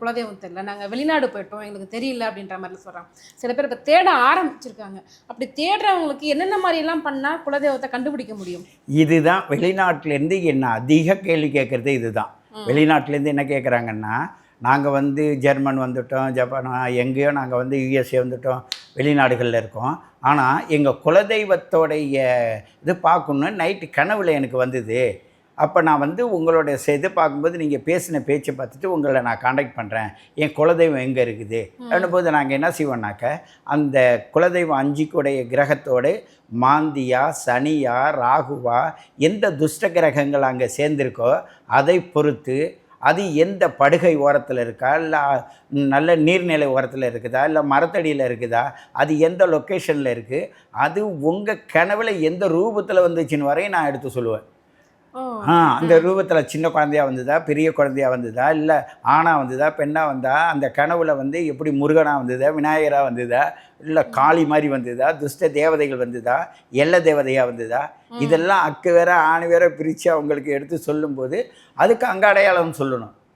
குலதெய்வம் தெரியல. நாங்கள் வெளிநாடு போயிட்டோம் எங்களுக்கு தெரியல அப்படின்ற மாதிரி சொல்கிறாங்க சில பேர் இப்போ தேட ஆரம்பிச்சிருக்காங்க. அப்படி தேடுறவங்களுக்கு என்னென்ன மாதிரிலாம் பண்ணால் குலதெய்வத்தை கண்டுபிடிக்க முடியும்? இதுதான் வெளிநாட்டிலேருந்து என்ன அதிக கேள்வி கேட்குறது இதுதான். வெளிநாட்டிலேருந்து என்ன கேட்குறாங்கன்னா நாங்கள் வந்து ஜெர்மன் வந்துட்டோம் ஜப்பான் எங்கேயோ நாங்கள் வந்து யூஎஸ்ஏ வந்துட்டோம் வெளிநாடுகளில் இருக்கோம். ஆனால் எங்கள் குலதெய்வத்தோடைய இது பார்க்கணுன்னு நைட்டு கனவுல எனக்கு வந்தது. அப்போ நான் வந்து உங்களுடைய செ- இது பார்க்கும்போது நீங்கள் பேசின பேச்சை பார்த்துட்டு உங்களை நான் காண்டாக்ட் பண்ணுறேன் என் குலதெய்வம் எங்கே இருக்குது? போது நாங்கள் என்ன செய்வோம்னாக்க அந்த குலதெய்வம் அஞ்சுக்குடைய கிரகத்தோடு மாந்தியா சனியா ராகுவா எந்த துஷ்ட கிரகங்கள் அங்கே சேர்ந்திருக்கோ அதை பொறுத்து அது எந்த படுகை ஓரத்தில் இருக்கா? இல்லை நல்ல நீர்நிலை ஓரத்தில் இருக்குதா? இல்லை மரத்தடியில் இருக்குதா? அது எந்த லொக்கேஷனில் இருக்குது அது உங்கள் கனவில் எந்த ரூபத்தில் வந்துச்சுன்னு வரையும் நான் எடுத்து சொல்லுவேன். அந்த ரூபத்தில் சின்ன குழந்தையா வந்ததா பெரிய குழந்தையா வந்ததா இல்லை ஆணா வந்ததா பெண்ணா வந்தா அந்த கனவுல வந்து எப்படி முருகனா வந்ததா விநாயகரா வந்ததா இல்லை காளி மாதிரி வந்ததா துஷ்ட தேவதைகள் வந்ததா எல்ல தேவதையா வந்ததா இதெல்லாம் அக்கு வேற ஆணி வேற பிரித்து அவங்களுக்கு எடுத்து சொல்லும்போது அதுக்கு அங்கே அடையாளம் சொல்லணும்.